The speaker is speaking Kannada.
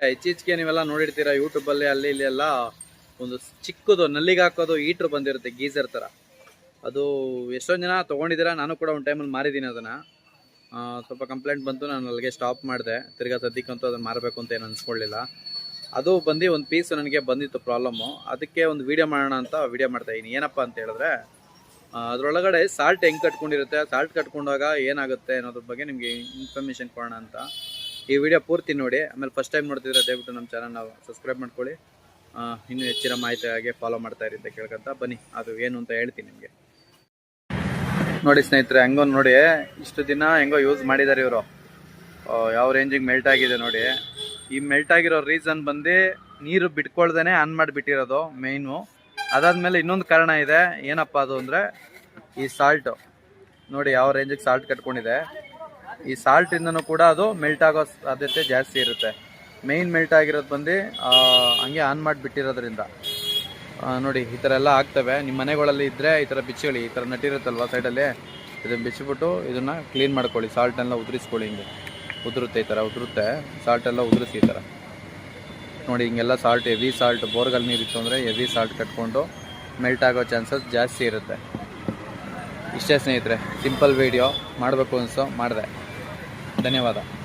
ಇತ್ತೀಚೆಗೆ ನೀವೆಲ್ಲ ನೋಡಿರ್ತೀರಾ ಯೂಟ್ಯೂಬಲ್ಲಿ ಅಲ್ಲಿ ಇಲ್ಲಿ ಎಲ್ಲ ಒಂದು ಚಿಕ್ಕದು ನಲ್ಲಿಗೆ ಹಾಕೋದು ಈಟ್ರ್ ಬಂದಿರುತ್ತೆ ಗೀಸರ್ ಥರ ಅದು ಎಷ್ಟೊಂದು ಜನ ತೊಗೊಂಡಿದ್ದೀರಾ? ನಾನು ಕೂಡ ಒಂದು ಟೈಮಲ್ಲಿ ಮಾರಿದ್ದೀನಿ ಅದನ್ನು. ಸ್ವಲ್ಪ ಕಂಪ್ಲೇಂಟ್ ಬಂತು, ನಾನು ಅಲ್ಲಿಗೆ ಸ್ಟಾಪ್ ಮಾಡಿದೆ. ತಿರ್ಗಾ ಸದ್ಯಕ್ಕಂತೂ ಅದನ್ನು ಮಾರಬೇಕು ಅಂತ ಏನು ಅನ್ಸ್ಕೊಳ್ಳಿಲ್ಲ ಅದು ಬಂದು ಒಂದು ಪೀಸ್ ನನಗೆ ಬಂದಿತ್ತು ಪ್ರಾಬ್ಲಮ್ಮು ಅದಕ್ಕೆ ಒಂದು ವೀಡಿಯೋ ಮಾಡೋಣ ಅಂತ ವೀಡಿಯೋ ಮಾಡ್ತಾ ಇದ್ದೀನಿ ಏನಪ್ಪ ಅಂತ ಹೇಳಿದ್ರೆ ಅದ್ರೊಳಗಡೆ ಸಾಲ್ಟ್ ಹೆಂಗೆ ಕಟ್ಕೊಂಡಿರುತ್ತೆ? ಸಾಲ್ಟ್ ಕಟ್ಕೊಂಡಾಗ ಏನಾಗುತ್ತೆ ಅನ್ನೋದ್ರ ಬಗ್ಗೆ ನಿಮಗೆ ಇನ್ಫಾರ್ಮೇಷನ್ ಕೊಡೋಣ ಅಂತ. ಈ ವಿಡಿಯೋ ಪೂರ್ತಿ ನೋಡಿ. ಆಮೇಲೆ ಫಸ್ಟ್ ಟೈಮ್ ನೋಡ್ತಿದ್ರೆ ದಯವಿಟ್ಟು ನಮ್ಮ ಚಾನಲ್ನ ಸಬ್ಸ್ಕ್ರೈಬ್ ಮಾಡ್ಕೊಳ್ಳಿ. ಇನ್ನೂ ಹೆಚ್ಚಿನ ಮಾಹಿತಿಯಾಗಿ ಫಾಲೋ ಮಾಡ್ತಾ ಇರಿ ಅಂತ ಕೇಳ್ಕೊಂತ ಬನ್ನಿ. ಅದು ಏನು ಅಂತ ಹೇಳ್ತೀನಿ ನಿಮಗೆ. ನೋಡಿ ಸ್ನೇಹಿತರೆ ಹೆಂಗೋ ನೋಡಿ. ಇಷ್ಟು ದಿನ ಹೆಂಗೋ ಯೂಸ್ ಮಾಡಿದ್ದಾರೆ ಇವರು. ಯಾವ ರೇಂಜಿಗೆ ಮೆಲ್ಟ್ ಆಗಿದೆ ನೋಡಿ. ಈ ಮೆಲ್ಟ್ ಆಗಿರೋ ರೀಸನ್ ಬಂದು ನೀರು ಬಿಟ್ಕೊಳ್ದೇ ಆನ್ ಮಾಡಿಬಿಟ್ಟಿರೋದು ಮೇಯ್ನು ಅದಾದ್ಮೇಲೆ ಇನ್ನೊಂದು ಕಾರಣ ಇದೆ. ಏನಪ್ಪ ಅದು ಅಂದರೆ ಈ ಸಾಲ್ಟು ನೋಡಿ ಯಾವ ರೇಂಜಿಗೆ ಸಾಲ್ಟ್ ಕಟ್ಕೊಂಡಿದೆ. ಈ ಸಾಲ್ಟಿಂದನೂ ಕೂಡ ಅದು ಮೆಲ್ಟ್ ಆಗೋ ಸಾಧ್ಯತೆ ಜಾಸ್ತಿ ಇರುತ್ತೆ. ಮೇಯ್ನ್ ಮೆಲ್ಟ್ ಆಗಿರೋದು ಬಂದು ಹಂಗೆ ಆನ್ ಮಾಡಿಬಿಟ್ಟಿರೋದ್ರಿಂದ. ನೋಡಿ, ಈ ಥರ ಎಲ್ಲ ಆಗ್ತವೆ. ನಿಮ್ಮ ಮನೆಗಳಲ್ಲಿ ಇದ್ದರೆ ಈ ಥರ ಬಿಚ್ಚಿಕೊಳ್ಳಿ ಈ ಥರ ನಟ್ಟಿರುತ್ತಲ್ವ ಸೈಡಲ್ಲಿ ಇದನ್ನು ಬಿಚ್ಚಿಬಿಟ್ಟು ಇದನ್ನು ಕ್ಲೀನ್ ಮಾಡ್ಕೊಳ್ಳಿ. ಸಾಲ್ಟನ್ನೆಲ್ಲ ಉದುರಿಸ್ಕೊಳ್ಳಿ ಹಿಂಗೆ. ಉದುರುತ್ತೆ ಈ ಥರ ಉದುರುತ್ತೆ. ಸಾಲ್ಟೆಲ್ಲ ಉದುರಿಸಿ ಈ ಥರ ನೋಡಿ, ಹಿಂಗೆಲ್ಲ ಸಾಲ್ಟ್ ಎವಿ ಸಾಲ್ಟ್ ಬೋರ್ಗಲ್ ನೀರಿತ್ತು ಅಂದರೆ ಎವಿ ಸಾಲ್ಟ್ ಕಟ್ಕೊಂಡು ಮೆಲ್ಟ್ ಆಗೋ ಚಾನ್ಸಸ್ ಜಾಸ್ತಿ ಇರುತ್ತೆ. ಇಷ್ಟೇ ಸ್ನೇಹಿತರೆ ಸಿಂಪಲ್ ವೀಡಿಯೋ ಮಾಡಬೇಕು ಅನಿಸೋ, ಮಾಡಿದೆ. ధన్యవాదాలు.